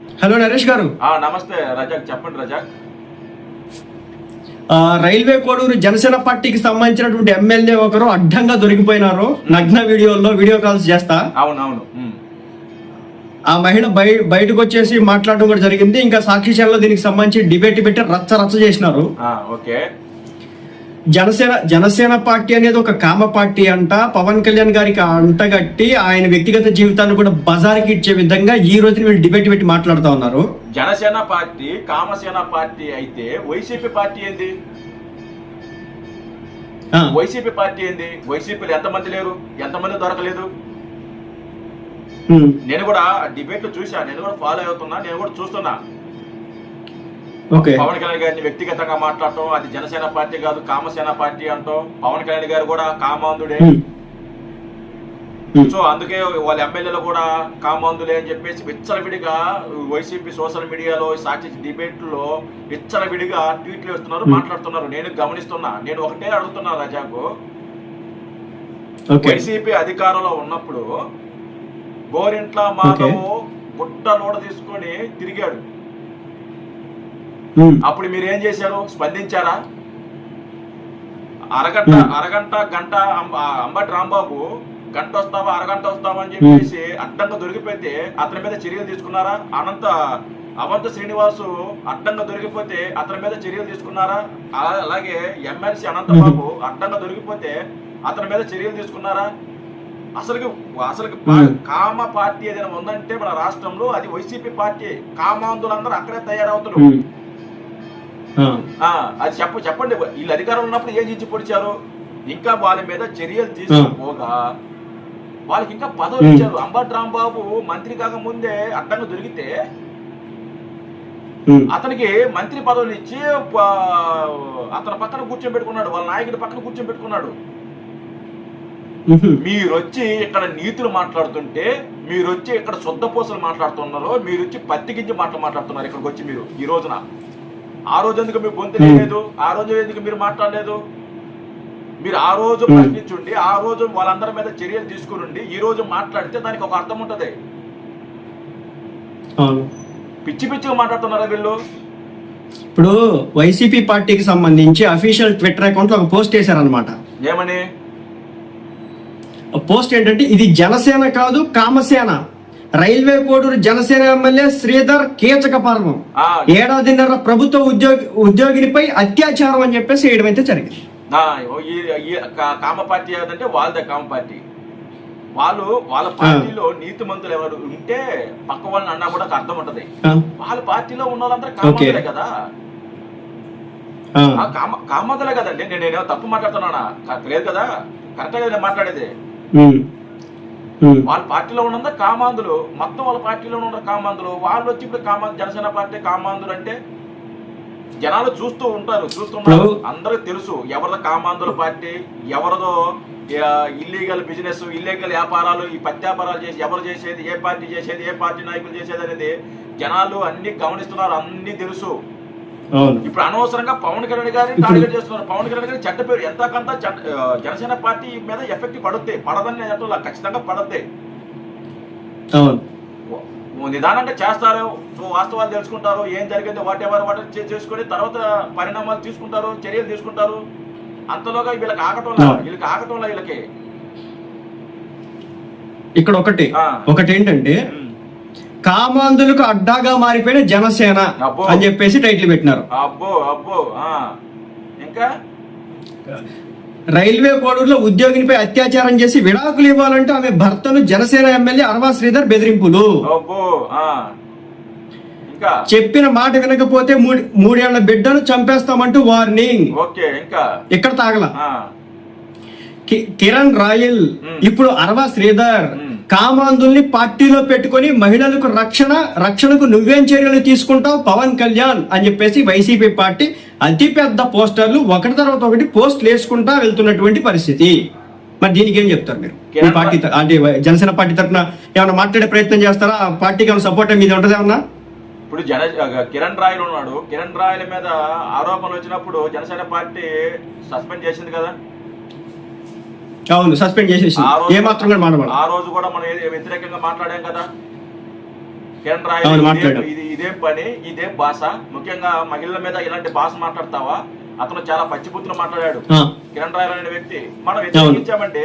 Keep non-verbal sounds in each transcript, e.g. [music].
Hello Naresh గారు. నమస్తే రజాక్. చెప్పండి రజాక్. రైల్వే కోడూరు జనసేన పార్టీకి సంబంధించినటువంటి ఎమ్మెల్యే ఒకరు అడ్డంగా దొరికిపోయినారు. నగ్న వీడియోల్లో వీడియో కాల్స్ చేస్తా. అవును అవును ఉమ్. ఆ మహిళ బయ బయటకు వచ్చేసి మాట్లాడడం కూడా జరిగింది. ఇంకా సాక్షిశాలలో దీనికి సంబంధించి డిబేట్ పెట్టి రచ్చ రచ్చ చేసినారు. ఓకే. జనసేన జనసేన పార్టీ అనేది ఒక కామ పార్టీ అంట. పవన్ కళ్యాణ్ గారికి అంటగట్టి ఆయన వ్యక్తిగత జీవితాన్ని కూడా బజార్కి ఇచ్చే విధంగా ఈ రోజు వీళ్ళు డిబేట్ పెట్టి మాట్లాడుతా ఉన్నారు. జనసేన పార్టీ కామసేన పార్టీ అయితే వైసీపీ పార్టీ ఏంది? వైసీపీ పార్టీ ఏంది? వైసీపీలో ఎంతమంది లేరు? ఎంతమంది దొరకలేదు? నేను కూడా డిబేట్ చూసా నేను కూడా ఫాలో అవుతున్నా. నేను కూడా చూస్తున్నా. పవన్ కళ్యాణ్ గారిని వ్యక్తిగతంగా మాట్లాడటం అది జనసేన పార్టీ కాదు కామసేన పార్టీ అంటాం. పవన్ కళ్యాణ్ గారు కూడా కామాంధుడే. సో అందుకే వాళ్ళ ఎమ్మెల్యేలు కూడా కామాంధులే అని చెప్పేసి విచ్చలవిడిగా వైసీపీ సోషల్ మీడియాలో సాక్షి డిబేట్లో విచ్చలవిడిగా ట్వీట్లు వేస్తున్నారు. మాట్లాడుతున్నారు. నేను గమనిస్తున్నా. నేను ఒకటే అడుగుతున్నా రజాకు. వైసీపీ అధికారంలో ఉన్నప్పుడు గోరింట్ల మాధవ్ గుట్ట లోడ తీసుకొని తిరిగాడు. అప్పుడు మీరు ఏం చేశారు? స్పందించారా? అరగంట. అరగంట గంట అంబ- అంబటి రాంబాబు గంట వస్తావా? అరగంట వస్తావా? అని చెప్పేసి అడ్డంగా దొరికిపోతే అతని మీద చర్యలు తీసుకున్నారా? అనంత అవంత శ్రీనివాసు అడ్డంగా దొరికిపోతే అతని మీద చర్యలు తీసుకున్నారా? అలా- అలాగే ఎమ్మెల్సీ అనంతబాబు అడ్డంగా దొరికిపోతే అతని మీద చర్యలు తీసుకున్నారా? అసలు అసలు. కామ పార్టీ ఏదైనా ఉందంటే మన రాష్ట్రంలో అది వైసీపీ పార్టీ. కామాంధులందరూ అక్కడే తయారవుతున్నారు. అది చెప్ప చెప్పండి. వీళ్ళు అధికారంలో ఉన్నప్పుడు ఏం చించి పొడిచారు? ఇంకా వాళ్ళ మీద చర్యలు తీసుకోగా వాళ్ళకి ఇంకా పదవులు Hmm. ఇచ్చారు. అంబటి రాంబాబు మంత్రి కాక ముందే అడ్డంగా దొరికితే అతనికి మంత్రి పదవులు ఇచ్చి అతని పక్కన కూర్చోబెట్టుకున్నాడు. వాళ్ళ నాయకుడి పక్కన కూర్చోబెట్టుకున్నాడు. మీరు వచ్చి ఇక్కడ నీతులు మాట్లాడుతుంటే మీరు వచ్చి ఇక్కడ శుద్ధ పూసలు మాట్లాడుతున్నారు మీరు వచ్చి పత్తి గింజ మాటలు మాట్లాడుతున్నారు ఇక్కడికి వచ్చి మీరు ఈ రోజున. ఆ రోజు ఎందుకు మీ గొంతు Hmm. లేదు ఆ రోజు ఎందుకు మీరు మాట్లాడలేదు? మీరు ఆ రోజు Hmm. ప్రశ్నించుండి ఆ రోజు వాళ్ళందరి మీద చర్యలు తీసుకుని ఈ రోజు మాట్లాడితే దానికి ఒక అర్థం ఉంటది. పిచ్చి పిచ్చిగా మాట్లాడుతున్నారా వీళ్ళు? ఇప్పుడు వైసీపీ పార్టీకి సంబంధించి అఫీషియల్ ట్విట్టర్ అకౌంట్లో ఒక పోస్ట్ చేశారనమాట ఏమని? పోస్ట్ ఏంటంటే ఇది జనసేన కాదు కామసేన. రైల్వే కోడూరు జనసేన ఎమ్మెల్యే శ్రీధర్ కీచక పర్వం. ఆ, ఏడాదిన్నర ప్రభుత్వ ఉద్యోగి ఉద్యోగినిపై అత్యాచారం అని చెప్పేసి వేయడం అయితే జరిగింది. కామ పార్టీ ఏదంటే వాళ్ళదే కామ పార్టీ. వాళ్ళు వాళ్ళ పార్టీలో నీతి మంతులు ఎవరు ఉంటే పక్క వాళ్ళని అన్నా కూడా అర్థం ఉంటది. వాళ్ళ పార్టీలో ఉన్న వాళ్ళందరూ కామంతులే కదా. ఆ, ఆ కామ కామంతులే కదండి. నేను నేనేమో తప్పు మాట్లాడుతున్నానా? లేదు కదా. కరెక్టే కదా మాట్లాడేది. వాళ్ళ పార్టీలో ఉన్నంత కామాంధులు మొత్తం వాళ్ళ పార్టీలో ఉన్న కామాంధులు వాళ్ళు వచ్చి ఇప్పుడు కామా జనసేన పార్టీ కామాంధులు అంటే జనాలు చూస్తూ ఉంటారు చూస్తున్నారు అందరికి తెలుసు ఎవరిదో కామాంధుల పార్టీ ఎవరిదో ఇల్లీగల్ బిజినెస్ ఇల్లీగల్ వ్యాపారాలు ఈ పత్యాపారాలు చేసి ఎవరు చేసేది ఏ పార్టీ చేసేది ఏ పార్టీ నాయకులు చేసేది అనేది జనాలు అన్ని గమనిస్తున్నారు అన్ని తెలుసు. ఇప్పుడు అనవసరంగా పవన్ కళ్యాణ్ గారిని టార్గెట్ చేస్తున్నారు. పవన్ కళ్యాణ్ గారి చెడ్డ పేరు. ఎంతకంత జనసేన పార్టీ మీద ఎఫెక్ట్ పడుద్ది పడదని నేను ఖచ్చితంగా పడద్ది. అవును. నిదానంగా చేస్తారు సో వాస్తవాలు తెలుసుకుంటారు ఏం జరిగిందో వాట్ ఎవర్ వాట్ చేసుకొని తర్వాత పరిణామాలు తీసుకుంటారు చర్యలు తీసుకుంటారు అంతలోగా వీళ్ళకి అవును. వీళ్ళకి ఆగటంలా వీళ్ళకి. ఇక్కడ ఒకటి. ఒకటి ఏంటంటే. కామాంధులకు అడ్డాగా మారిపోయిన జనసేన. అని చెప్పేసి టైటిల్ పెట్టినారు. అబ్బో అబ్బో ఆ. ఇంకా? రైల్వే కోడూరులో ఉద్యోగినిపై అత్యాచారం చేసి విడాకులు ఇవ్వాలంటే ఆమె భర్తను జనసేన ఎమ్మెల్యే అరవా శ్రీధర్ బెదిరింపులు. చెప్పిన మాట వినకపోతే మూడు మూడేళ్ళ బిడ్డను చంపేస్తామంటూ వార్నింగ్. ఇక్కడ తాగల? కిరణ్ రాయల్. ఇప్పుడు అరవా శ్రీధర్. కామాంధుల్ని పార్టీలో పెట్టుకొని మహిళలకు రక్షణ రక్షణకు నువ్వేం చర్యలు తీసుకుంటావు? పవన్ కళ్యాణ్ అని చెప్పేసి వైసీపీ పార్టీ అతిపెద్ద పోస్టర్లు ఒకటి తర్వాత ఒకటి పోస్టులు వేసుకుంటా వెళ్తున్నటువంటి పరిస్థితి. మరి దీనికి ఏం చెప్తారు మీరు? మీ పార్టీ అంటే జనసేన పార్టీ తరఫున ఏమైనా మాట్లాడే ప్రయత్నం చేస్తారా? ఆ పార్టీకి ఏమైనా సపోర్ట్ మీద ఉంటుంది ఏమన్నా? ఇప్పుడు జన కిరణ్ రాయల్ ఉన్నాడు. కిరణ్ రాయల మీద ఆరోపణలు వచ్చినప్పుడు జనసేన పార్టీ సస్పెండ్ చేసింది కదా? అవును సస్పెండ్ చేసేసి ఏ మాత్రం కూడా మాట్లాడాలి ఆ రోజు కూడా మనం వ్యతిరేకంగా మాట్లాడాం కదా? కిరణ్ రాయ్ ఇదేం-. ఇది పని ఇదేం భాష. ముఖ్యంగా మహిళల మీద ఇలాంటి భాష మాట్లాడతావా? అతను చాలా పచ్చిబుద్ధులు మాట్లాడాడు. కిరణ్ రాయ్ అనే వ్యక్తి. మనం వ్యతిరేకించామంటే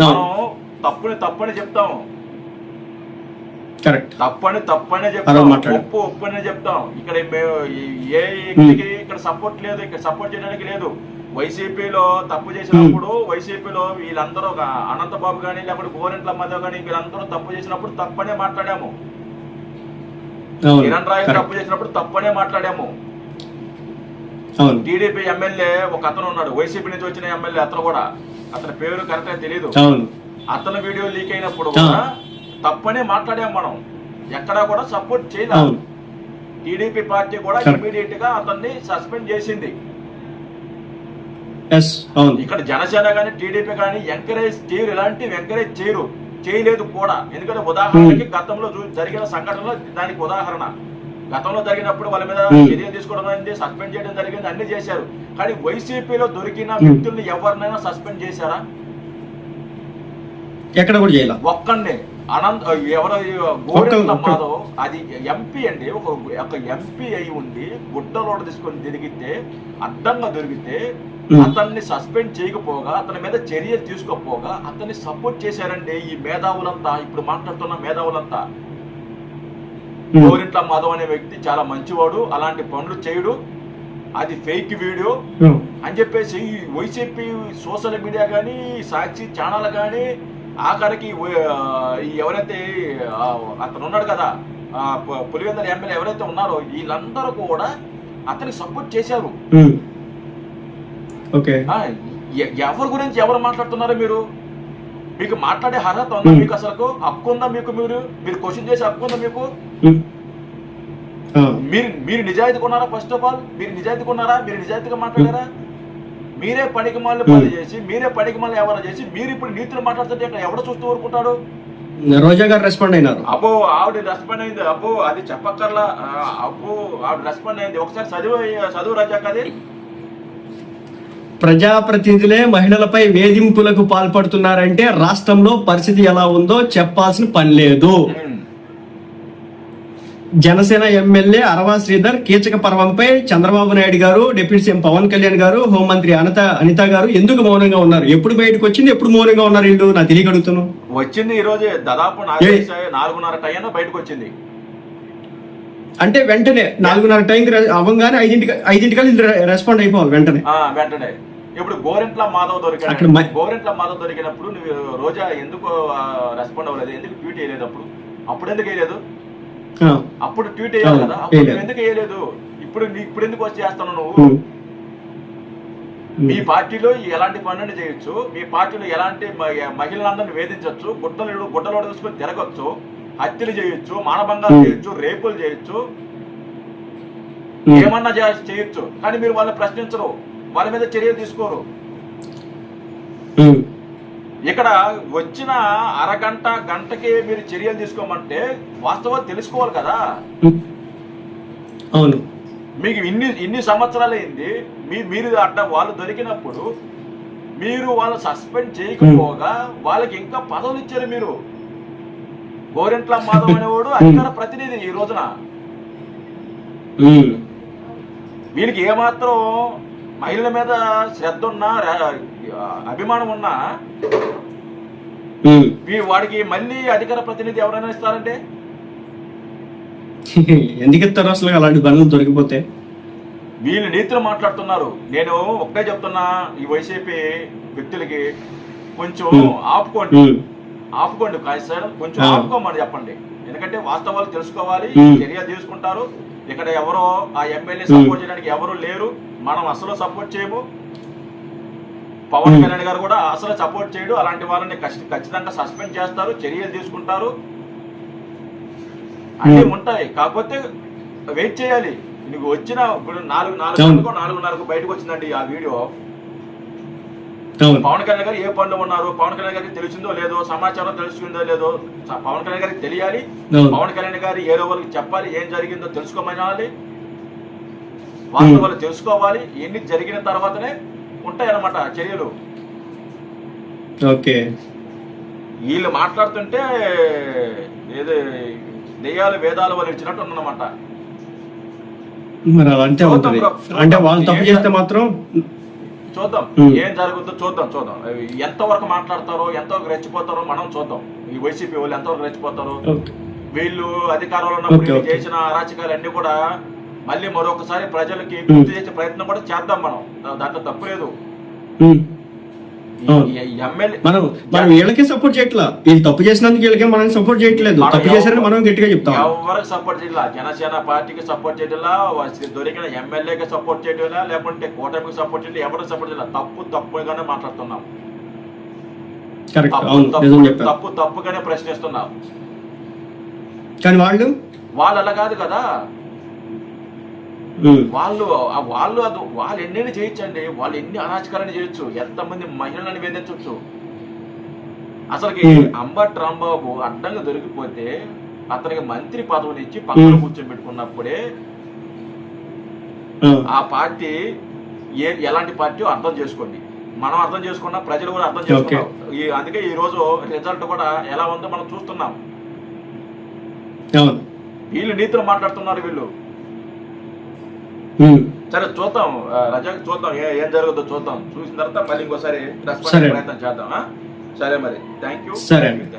మనం తప్పుని తప్పని చెప్తాం. కరెక్ట్. తప్పని తప్పనే చెప్తాం. మాట్లాడు. ఒప్పు ఒప్పు అనే చెప్తాం. ఇక్కడ మేము ఏ ఇక్కడ సపోర్ట్ లేదు ఇక్కడ సపోర్ట్ చేయడానికి లేదు. వైసీపీలో తప్పు చేసినప్పుడు వైసీపీలో వీళ్ళందరూ అనంతబాబు కానీ లేకపోతే గోరెంట్ల మధ్య కానీ వీళ్ళందరూ తప్పు చేసినప్పుడు తప్పనే మాట్లాడాము. కిరణ్ రాయ్ తప్పు చేసినప్పుడు తప్పనే మాట్లాడాము. టీడీపీ ఎమ్మెల్యే ఒక అతను ఉన్నాడు. వైసీపీ నుంచి వచ్చిన ఎమ్మెల్యే అతను కూడా. అతని పేరు కరెక్ట్గా తెలియదు అతని వీడియో లీక్ అయినప్పుడు. కూడా తప్పనే మాట్లాడాం మనం. ఎక్కడా కూడా సపోర్ట్ చేయలేదు. టీడీపీ పార్టీ కూడా. ఇమీడియట్గా అతన్ని సస్పెండ్ చేసింది. ఎస్ అవును. ఇక్కడ జనసేన కానీ టీడీపీ కానీ ఎంకరేజ్ చేయరు. ఇలాంటివి ఎంకరేజ్ చేయరు. చేయలేదు కూడా. ఎందుకంటే ఉదాహరణకి గతంలో చూ- జరిగిన సంఘటనలో దానికి ఉదాహరణ. గతంలో జరిగినప్పుడు వాళ్ళ మీద Hmm. చర్యలు తీసుకోవడం అయింది సస్పెండ్ చేయడం జరిగింది అన్ని చేశారు. కానీ వైసీపీలో దొరికిన Hmm. వ్యక్తుల్ని ఎవరినైనా సస్పెండ్ చేశారా? ఎక్కడ కూడా చేయాల. ఒక్కడిని అనంత్ ఎవరో ఒక్క- మాధవ్ అది ఎంపీ అండి ఒక ఒక ఎంపీ అయి ఉండి గుడ్డలోడ తీసుకొని తిరిగితే అడ్డంగా దొరికితే. అతన్ని సస్పెండ్ చేయకపోగా అతని మీద చర్యలు తీసుకోకపోగా అతన్ని సపోర్ట్ చేశారండి ఈ మేధావులంతా ఇప్పుడు మాట్లాడుతున్న మేధావులంతా. గోరింట్ల మాధవ్ అనే వ్యక్తి చాలా మంచివాడు అలాంటి పనులు చేయడు అది ఫేక్ వీడియో. అని చెప్పేసి వైసీపీ సోషల్ మీడియా కానీ సాక్షి ఛానల్ కానీ ఆఖరికి ఎవరైతే అతను ఉన్నాడు కదా పులివెందుల ఎమ్మెల్యే ఎవరైతే ఉన్నారో వీళ్ళందరూ కూడా అతనికి సపోర్ట్ చేశారు. ఎవరి గురించి ఎవరు మాట్లాడుతున్నారో మీరు? మీకు మాట్లాడే అర్హత ఉందా. మీకు అసలు హక్కు ఉందా మీకు మీరు? మీరు క్వశ్చన్ చేసే హక్కు ఉందా మీకు? మీరు మీరు నిజాయితీ కొన్నారా ఫస్ట్ ఆఫ్ ఆల్ మీరు నిజాయితీ కొన్నారా మీరు నిజాయితీగా మాట్లాడారా? మీరే పనికి మళ్ళీ పని చేసి మీరే పనికి మళ్ళీ ఎవరు చేసి మీరు ఇప్పుడు నీతులు మాట్లాడుతుంటే ఇక్కడ ఎవడ చూస్తూ ఊరుకుంటాడు రోజా గారు రెస్పాండ్ అయినారు. అబ్బో ఆవిడ రెస్పాండ్ అయింది. అబ్బో అది చెప్పక్కర్లా. అబ్బో ఆవిడ రెస్పాండ్ అయింది. ఒకసారి చదువు చదువు రజాక్ అది ప్రజాప్రతినిధులే మహిళలపై వేధింపులకు పాల్పడుతున్నారంటే రాష్ట్రంలో పరిస్థితి ఎలా ఉందో చెప్పాల్సిన పని లేదు. జనసేన ఎమ్మెల్యే అరవా శ్రీధర్ కీచక పర్వంపై చంద్రబాబు నాయుడు గారు డిప్యూటీ సీఎం పవన్ కళ్యాణ్ గారు హోంమంత్రి అనిత అనిత గారు ఎందుకు మౌనంగా ఉన్నారు? ఎప్పుడు బయటకు వచ్చింది? ఎప్పుడు మౌనంగా ఉన్నారు వీళ్ళు? నా తెలియక అడుగుతున్నాను వచ్చింది ఈ రోజే. దాదాపు నాలుగున్నర టైం బయటకు వచ్చింది. అంటే వెంటనే నాలుగున్నర టైంకి రె- అవ్వగానే ఐదింటికి ఐదింటికల్లా రెస్పాండ్ అయిపోవాలి వెంటనే. ఆ వెంటనే. ఇప్పుడు గోరెంట్ల మాధవ్ మ- గోరెంట్ల మాధవ్ దొరికినప్పుడు నువ్వు రోజా ఎందుకు రెస్పాండ్ అవ్వలేదు? ఎందుకు ట్వీట్ చేయలేదు అప్పుడు? అప్పుడు ఎందుకు వేయలేదు? అప్పుడు ట్వీట్ వేయాలి కదా. ఎందుకు వేయలేదు? ఇప్పుడు ఇప్పుడు ఎందుకు వచ్చి చేస్తాను నువ్వు. మీ పార్టీలో ఎలాంటి పనులు చేయొచ్చు? మీ పార్టీలో ఎలాంటి మహిళలందరినీ వేధించవచ్చు గుడ్డలు గుడ్డలోడ తీసుకొని తిరగచ్చు? హత్యలు చేయొచ్చు? మానభంగాలు. చేయొచ్చు? రేపులు చేయొచ్చు. ఏమన్నా చేయొచ్చు? కానీ మీరు వాళ్ళని ప్రశ్నించరు. వాళ్ళ మీద చర్యలు తీసుకోరు. ఇక్కడ వచ్చిన అరగంట గంటకి మీరు చర్యలు తీసుకోమంటే వాస్తవాలు తెలుసుకోవాలి కదా. అవును. మీకు ఇన్ని ఇన్ని సంవత్సరాలు అయింది మీ మీరు అడ్డ వాళ్ళు దొరికినప్పుడు మీరు వాళ్ళు సస్పెండ్ చేయకపోగా వాళ్ళకి ఇంకా పదవులు ఇచ్చారు మీరు. గోరెంట్ల మాధవ్ [laughs] అనేవాడు అధికార ప్రతినిధి ఈ రోజున. వీళ్ళకి ఏమాత్రం మహిళల మీద శ్రద్ధ ఉన్నా అభిమానం ఉన్నా వాడికి మళ్ళీ అధికార ప్రతినిధి ఎవరైనా ఇస్తారంటే [laughs] ఎందుకు ఇస్తారు అసలు అలాంటి బండ్లు దొరికిపోతే వీళ్ళు నీతులు మాట్లాడుతున్నారు నేను ఒక్కటే చెప్తున్నా ఈ వైసీపీ వ్యక్తులకి కొంచెం. ఆపుకోండి. ఆపుకోండి కాస్త కొంచెం Ah. ఆపుకోమని చెప్పండి ఎందుకంటే వాస్తవాలు తెలుసుకోవాలి. చర్య తీసుకుంటారు ఇక్కడ ఎవరో ఆ ఎమ్మెల్యే Hmm. సపోర్ట్ చేయడానికి ఎవరు లేరు. మనం అసలు సపోర్ట్ చేయము. పవన్ Hmm. కళ్యాణ్ గారు కూడా అసలు సపోర్ట్ చేయడు. అలాంటి వాళ్ళని ఖచ్చి- ఖచ్చితంగా సస్పెండ్ చేస్తారు చర్యలు తీసుకుంటారు. అన్నీ Hmm. ఉంటాయి. కాకపోతే వెయిట్ చేయాలి. నీకు వచ్చిన ఇప్పుడు నాలుగు నాలుగు నాలుగున్నరకు బయటకు వచ్చిందండి ఆ వీడియో. పవన్ కళ్యాణ్ గారు ఏ పనులు ఉన్నారు? పవన్ కళ్యాణ్ గారికి తెలిసిందో లేదో? సమాచారం తెలుసుకుందో లేదో? పవన్ కళ్యాణ్ గారికి తెలియాలి. పవన్ కళ్యాణ్ గారు ఏ వాళ్ళకి చెప్పాలి? ఏం జరిగిందో తెలుసుకోమనాలి. వాస్తవాలు తెలుసుకోవాలి. ఎన్ని జరిగిన తర్వాతనే ఉంటాయి అన్నమాట చర్యలు. ఓకే. వీళ్ళు మాట్లాడుతుంటే ఏదో దెయ్యాలు వేదాలు వాళ్ళు ఇచ్చినట్టు ఉందన్నమాట. మరి అంటే. వాళ్ళు తప్పు చేస్తే మాత్రం చూద్దాం. ఏం జరుగుతుందో చూద్దాం చూద్దాం. ఎంతవరకు మాట్లాడతారో ఎంతవరకు రెచ్చిపోతారో మనం చూద్దాం. ఈ వైసీపీ వాళ్ళు ఎంతవరకు రెచ్చిపోతారో. వీళ్ళు అధికారంలో ఉన్నప్పుడు. చేసిన అరాచకాలు అన్ని కూడా మళ్ళీ మరొకసారి ప్రజలకి గుర్తు చేసే ప్రయత్నం కూడా చేద్దాం మనం. దాంట్లో తప్పు లేదు. మనం మనం వీళ్ళకే సపోర్ట్ చేయట్లా. వీళ్ళు తప్పు చేసినందుకు వీళ్ళకే మనం సపోర్ట్ చేయట్లేదు. తప్పు చేశారని మనం గట్టిగా చెప్తాం. ఎవరికి సపోర్ట్ చేయాల జనసేన పార్టీకి సపోర్ట్ చేయట్లా? దొరికిన ఎమ్మెల్యేకి సపోర్ట్ చేయట్లా లేకుంటే కూటమికి సపోర్ట్ చేయట్లా? ఎవరికి సపోర్ట్ చేయాలి తప్పు తప్పుగానే మాట్లాడుతున్నాం. తప్పు తప్పుగానే ప్రశ్నిస్తున్నాం. కానీ వాళ్ళు? వాళ్ళు అలా కాదు కదా. వాళ్ళు వాళ్ళు అది వాళ్ళు ఎన్ని చేయొచ్చండి వాళ్ళు ఎన్ని అరాచకాలని చేయొచ్చు ఎంతమంది మహిళలను వేధించవచ్చు అసలుకి. అంబట్ రాంబాబు అడ్డంగా దొరికిపోతే అతనికి మంత్రి పదవిని ఇచ్చి పక్కన. కూర్చోబెట్టుకున్నప్పుడే ఆ. పార్టీ ఏ ఎలాంటి పార్టీ అర్థం చేసుకోండి మనం అర్థం చేసుకున్నా ప్రజలు కూడా అర్థం చేసుకున్నాం ఈ అందుకే ఈ రోజు రిజల్ట్ కూడా ఎలా ఉందో మనం చూస్తున్నాం వీళ్ళు నీతులు మాట్లాడుతున్నారు వీళ్ళు. సరే చూద్దాం. రజాక్ చూద్దాం. ఏ- జరుగుతుందో చూద్దాం. చూసిన తర్వాత మళ్ళీ ఇంకోసారి రెస్పాన్స్. ప్రయత్నం చేద్దాం? సరే మరి. థ్యాంక్ యూ సరే.